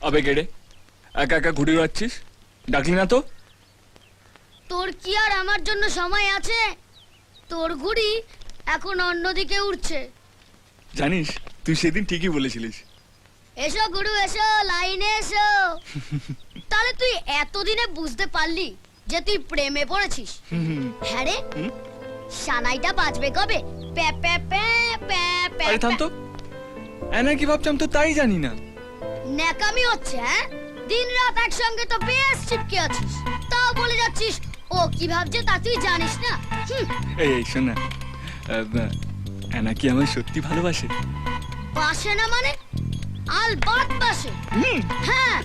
আবে কেড়ে একা একা ঘুরে বেড়াচ্ছিস ডাকলি না তো তোর কি আর আমার জন্য সময় আছে তোর ঘুড়ি এখন অন্যদিকে উঠছে জানিস তুই সেদিন ঠিকই বলেছিলিস এসো গুরু এসো লাইনে এসো তাহলে তুই এতদিনে বুঝতে পারলি যে তুই প্রেমে পড়েছিস হ্যাঁ রে সানাইটা বাজবে কবে প্যা প্যা প্যা প্যা প্যা আরে থাম তো এনা কি ভাবছি আমি তো তাই জানি না ন্যাকামি হচ্ছে হ্যাঁ? দিন রাত একসঙ্গে তো বেশ চিপকে আছিস। তাও বলে যাচ্ছিস ও কি ভাবছে তা তুই জানিস না? হুম, এই এই শোনা এনা কি আমার সত্যি ভালোবাসে? বাসে না মানে? আল বাত বাসে হ্যাঁ।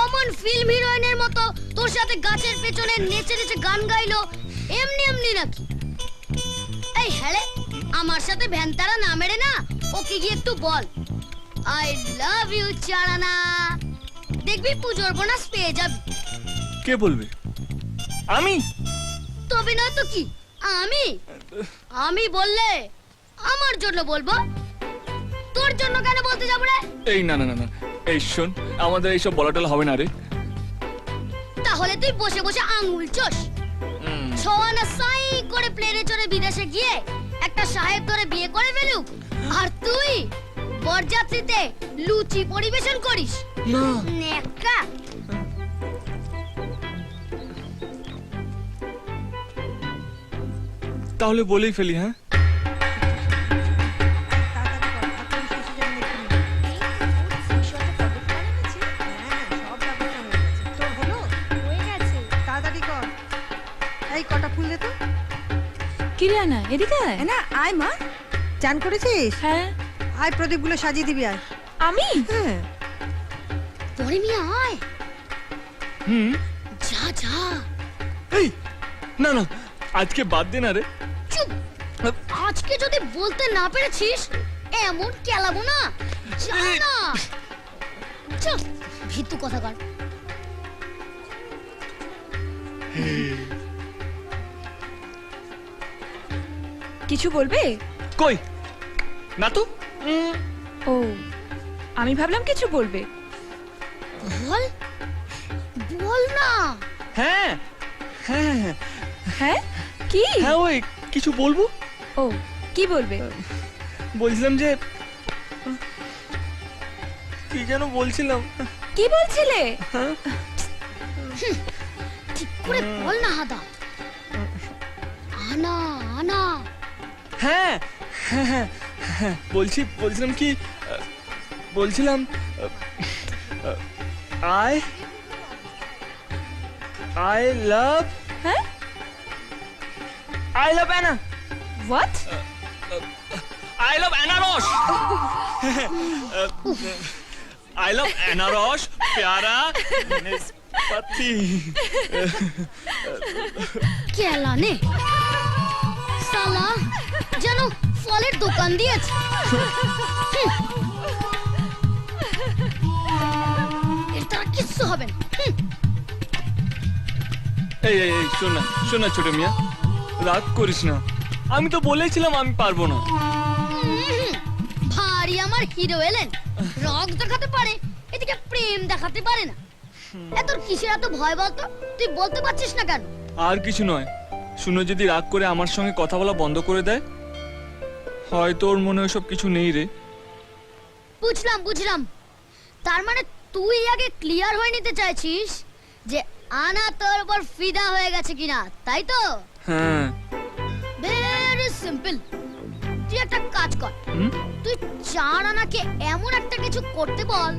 অমন ফিল্ম হিরোইনের মতো তোর সাথে গাছের পেছনে নেচে নেচে গান গাইলো এমনি এমনি নাকি? এই হ্যালে আমার সাথে ভ্যানতারা না মেরে না ওকে গিয়ে একটু বল। আই লাভ ইউ চারানা দেখবি পুজোর বোনাস পেয়ে যাবি। কে বলবে? আমি? তবে নয় তো কি? আমি? আমি বললে আমার জন্য বলব। তোর জন্য কেন বলতে যাব রে? এই না না না না। এই শোন আমাদের এইসব বলাটলা হবে না রে। তাহলে তুই বসে বসে আঙুল চোষ। ছোয়ানা সাই করে প্লেনে চড়ে বিদেশে গিয়ে একটা সাহেব ধরে বিয়ে করে ফেলুক। আর তুই বরযাত্রীতে লুচি পরিবেশন করিস। না। তাহলে বলেই ফেলি হ্যাঁ? তাড়াতাড়ি কর এই কটা ফুল দে তো কিরে আনা এদিকে আয়। এ না আয় মা। চান করেছিস? হ্যাঁ। আয় প্রদীপগুলো সাজিয়ে দিবি আয়। আমি? হ্যাঁ। পরে নিয়ে আয়। হুম? যা যা। এই না না আজকে বাদ দে না রে। চুপ। আজকে যদি বলতে না পেরেছিস এমন কেলাবো না। যা না। চল ভিতু কথা কর। কিছু বলবে? কই? না তো ও আমি ভাবলাম কিছু বলবে। বল বল না। হ্যাঁ হ্যাঁ হ্যাঁ, হ্যাঁ? কি? হ্যাঁ ওই কিছু বলব? ও কি বলবে? বলছিলাম যে কি যেন বলছিলাম। কি বলছিলে? হ্যাঁ। ঠিক করে বল না হাদা। আনা আনা। হ্যাঁ হ্যাঁ হ্যাঁ, হ্যাঁ বলছি বলছিলাম কি আহ, বলছিলাম আই আই লাভ হ্যাঁ? আই লাভ অ্যানা। হোয়াট আই লাভ অ্যানারস। আই লাভ অ্যানারস প্যারা পাতি কেলা নে সালা যেন ফলের দোকান দিয়েছে। হুম। এর দ্বারা কিচ্ছু হবে না। এই এই এই শোন না শোন না ছোট মিয়া রাগ করিস না। আমি তো বলেছিলাম আমি পারব না। ভারী আমার হিরো এলেন। রক দেখাতে পারে এদিকে প্রেম দেখাতে পারে না। এত কিসের এত ভয় বলতো? তুই বলতে পারছিস না কেন? আর কিছু নয়। শুনো যদি রাগ করে আমার সঙ্গে কথা বলা বন্ধ করে দেয় হয়তো ওর মনে ওসব কিছু নেই রে। বুঝলাম বুঝলাম। তার মানে তুই আগে ক্লিয়ার হয়ে নিতে চাইছিস যে আনা তোর উপর ফিদা হয়ে গেছে কিনা তাই তো? হ্যাঁ। ভেরি সিম্পল তুই একটা কাজ কর? তুই চার আনাকে এমন একটা কিছু করতে বল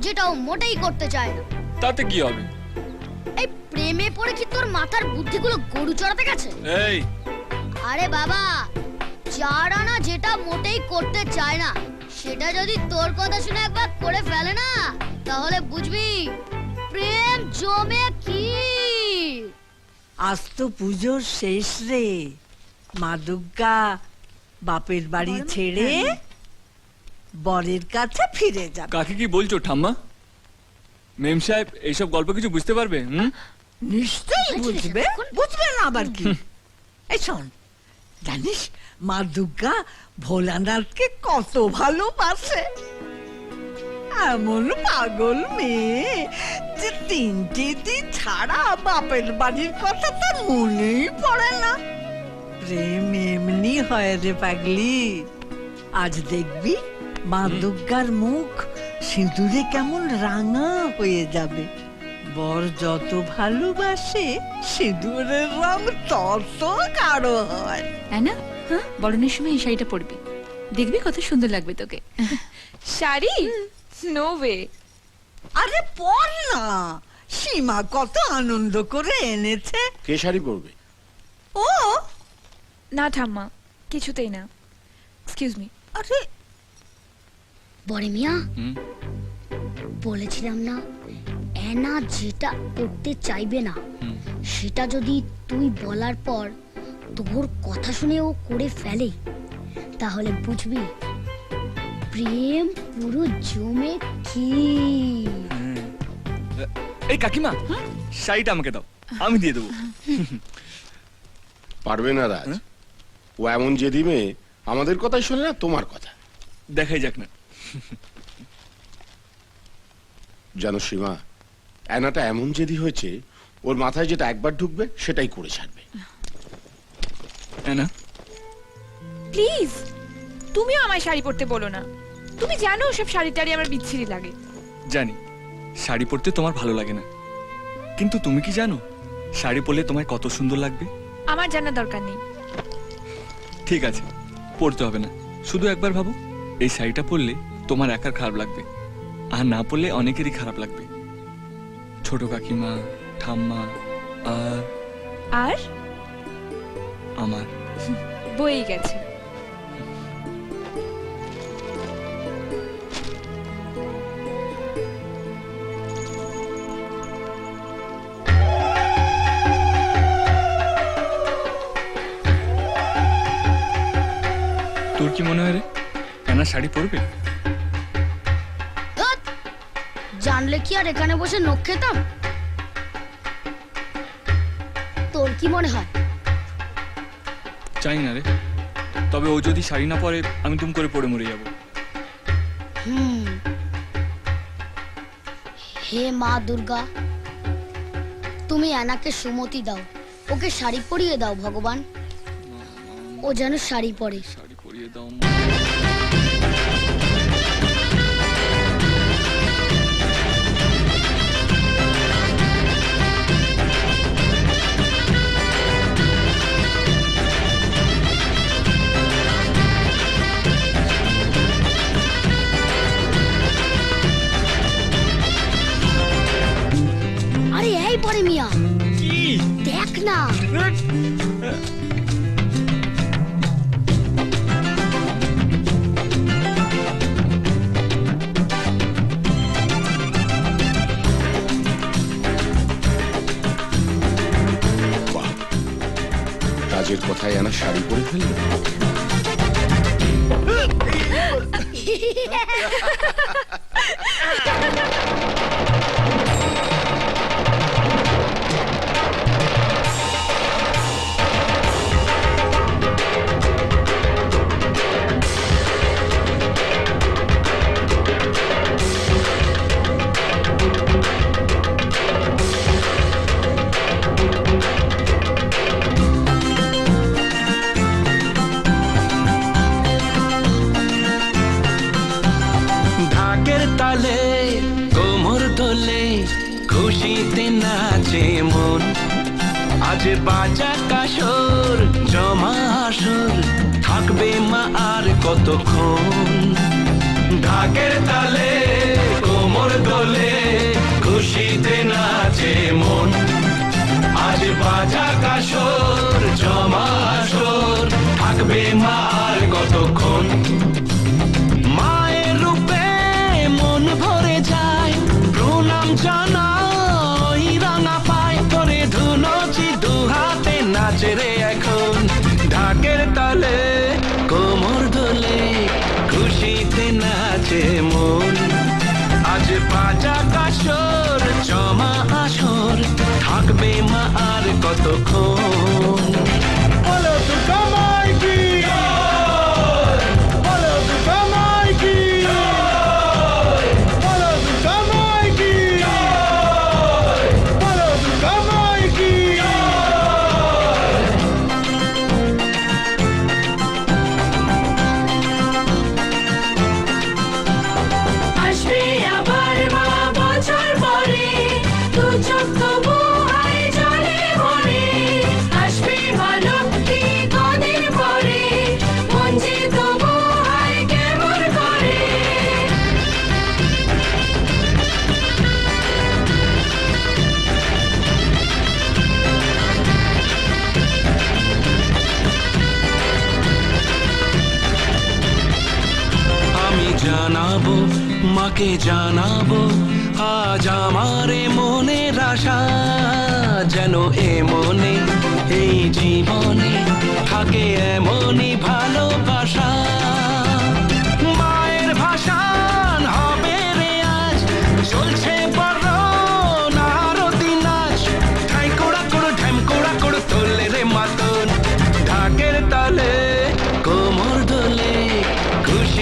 যেটা ও মোটেই করতে চায় না। তাতে কি হবে? এই প্রেমে পড়ে কি তোর মাথার বুদ্ধিগুলো গরু চড়াতে গেছে? এই। আরে বাবা যেটা মোটেই করতে চায় না সেটা যদি তোর কথা শুনে একবার করে ফেলে না তাহলে বুঝবি প্রেম জমে কি? আজ তো পুজোর শেষ রে। মা দুর্গা বাপের বাড়ি ছেড়ে বরের কাছে ফিরে যাবে। কাকে কি বলছো ঠাম্মা? মেম সাহেব এইসব গল্প কিছু বুঝতে পারবে হুম? নিশ্চয়ই বুঝবে। বুঝবে না আবার কি? এই শোন জানিস মা দুর্গা ভোলানাথকে কত ভালোবাসে। এমন পাগল মেয়ে যে তিনটে দিন ছাড়া বাপের বাড়ির কথা তার মনেই পড়ে না। প্রেম এমনি হয় রে পাগলি। আজ দেখবি মা দুর্গার মুখ সিঁদুরে কেমন রাঙা হয়ে যাবে। বর যত ভালোবাসে সিঁদুরের রং তত কারও হয়। না হ্যাঁ বরণের সময় এই শাড়িটা পরবি। দেখবি কত সুন্দর লাগবে তোকে। শাড়ি? নো ওয়ে আরে পর না। সীমা কত আনন্দ করে এনেছে। কে শাড়ি পরবে? ও! না ঠাম্মা কিছুতেই না। এক্সকিউজ মি আরে বড়ে মিয়া হুম? বলেছিলাম না অ্যানা যেটা করতে চাইবে না সেটা যদি তুই বলার পর তোর কথা শুনে ও করে ফেলে তাহলে বুঝবি প্রেম পুরো জমে কি এই কাকিমা শাড়িটা আমাকে দাও আমি দিয়ে দেবো। পারবে না রাজ। হ্যাঁ? ও এমন জেদি মেয়ে আমাদের কথাই শোনে না তোমার কথা। দেখাই যাক না। জানো সীমা অ্যানাটা এমন জেদি হয়েছে ওর মাথায় যেটা একবার ঢুকবে সেটাই করে ছাড়বে। প্লিজ তুমিও আমায় শাড়ি পরতে বলো না। তুমি জানো সব শাড়ি টাড়ি আমার বিচ্ছিরি লাগে। জানি শাড়ি পরতে তোমার ভালো লাগে না। কিন্তু তুমি কি জানো শাড়ি পরলে তোমায় কত সুন্দর লাগবে? আমার জানার দরকার নেই। ঠিক আছে পরতে হবে না। শুধু একবার ভাবো এই শাড়িটা পরলে তোমার একার খারাপ লাগবে। আর না পরলে অনেকেরই খারাপ লাগবে। ছোট কাকিমা ঠাম্মা আর আর? আমার। বই গেছে। তোর কি মনে হয় রে? কেনা শাড়ি পরবে? জানলে কি আর এখানে বসে নখ খেতাম? তোর কি মনে হয়? চাই না রে। তবে ও যদি শাড়ি না পরে আমি তুম করে পরে মরে যাব। হুম। হে মা দুর্গা তুমি অ্যানাকে সুমতি দাও। ওকে শাড়ি পরিয়ে দাও ভগবান। ও যেন শাড়ি পরে। শাড়ি পরিয়ে দাও রাজের কথায় আনা শাড়ি পরে ফেলল? ঢাকের তালে কোমর দোলে খুশিতে নাচে মন। আজ বাজা কাসর জমা থাকবে মা আর কতক্ষণ ভরে যায়, প্রণাম জানাই রাঙা পায়। করে ধুনচি দু হাতে নাচে এখন। ঢাকের তালে কোমর দোলে খুশিতে নাচে মন। আজ বাজা কাশর জমা আসর থাকবে মা আর কতক্ষণ? মাকে জানাব আজ আমারে মনে আশা যেন এ মনে এই জীবনে থাকে এমনই ভালোবাসা।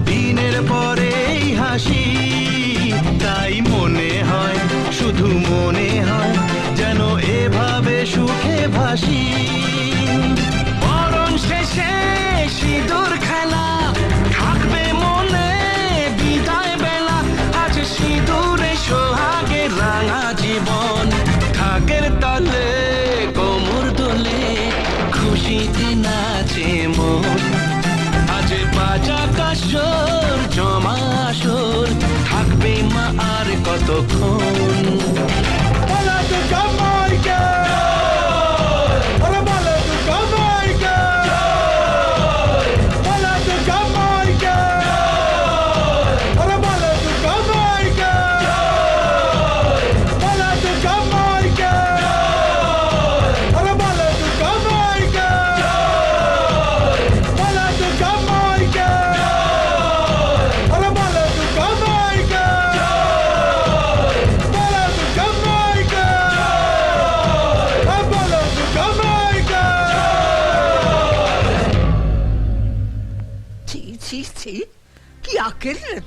দিনের পরে এই হাসি। তাই মনে হয়, শুধু মনে হয়, যেন এভাবে সুখে ভাসি। বরণ শেষে সিঁদুর খেলা, থাকবে মনে বিদায় বেলা। আজ সিঁদুরে সোহাগে রাঙা জীবন ঢাকের তলে কোমর দোলে খুশিতে আর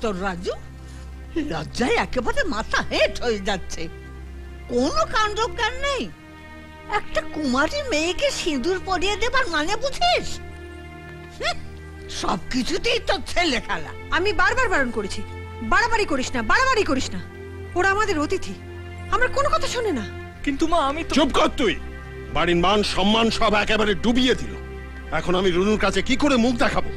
তোর রাজু? লজ্জায় একেবারে মাথা হেট হয়ে যাচ্ছে। কোনো কাণ্ড জ্ঞান নেই। একটা কুমারী মেয়েকে সিঁদুর পরিয়ে দেবার মানে বুঝিস? সব কিছুতেই তোর ছেলে খেলা। আমি বারবার বারণ করেছি। বাড়াবাড়ি করিস না বাড়াবাড়ি করিস না। ওরা আমাদের অতিথি। আমরা কোনো কথা শোনে না। কিন্তু মা আমি তো চুপ কর তুই। বাড়ির মান সম্মান সব একেবারে ডুবিয়ে দিল। এখন আমি রুনুর কাছে কি করে মুখ দেখাবো?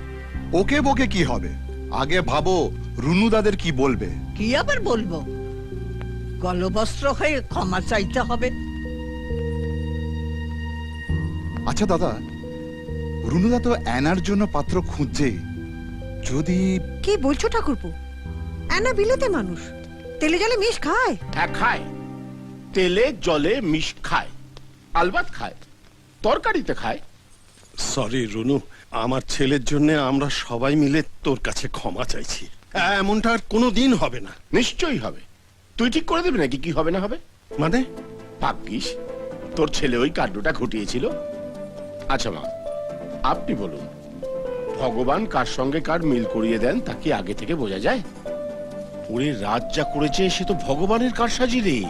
ওকে বকে কি হবে? আগে ভাবো রুনু দাদের কি বলবে? কি আবার বলব? গলবস্ত্র হয়ে ক্ষমা চাইতে হবে। আচ্ছা দাদা রুনুদা তো অ্যানার জন্য পাত্র খুঁজছে। যদি কি বলছো ঠাকুরপো? অ্যানা বিলেতে মানুষ। তেলে জলে মিশ খায়। হ্যাঁ খায়। তেলে জলে মিশ খায়। আলবাত খায়। তরকারিতে খায়। সরি রুনু আমার ছেলের জন্য আমরা সবাই মিলে তোর কাছে ক্ষমা চাইছি। এমনটা আর কোনো দিন হবে না। নিশ্চয়ই হবে। তুই ঠিক করে দেবে নাকি কি হবে না হবে? মানে? ভাগ্যিস তোর ছেলে ওই কাণ্ডটা ঘটিয়েছিল। আচ্ছা মা আপনি বলুন ভগবান কার সঙ্গে কার মিল করিয়ে দেন তা কি আগে থেকে বোঝা যায়? ওরে রাত যা করেছে সে তো ভগবানের কারসাজি রে।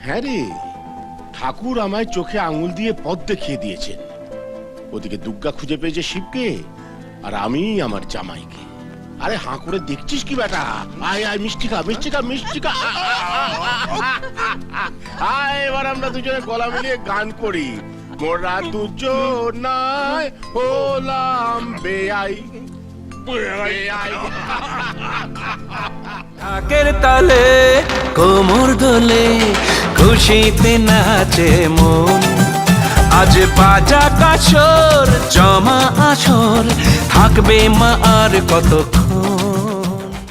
হ্যাঁ রে ঠাকুর আমায় চোখে আঙুল দিয়ে পথ দেখিয়ে দিয়েছেন। ওদিকে দুর্গা খুঁজে পেয়েছে শিবকে আর আমি আমার জামাইকে। আরে হাঁ করে দেখছিস কি বেটা আয় আয় মিষ্টি খা মিষ্টি খা মিষ্টি খা। আ, আ, আ, আ, আ, আ, আ, এবার আমরা দুজনে গলা মিলিয়ে গান করি। মোরা দুজনায় হলাম বেআই। ঢাকের তালে কোমর দোলে খুশিতে নাচে মন। আজ বাজা কাসর জমা আসর। থাকবে মা আর কতক্ষণ?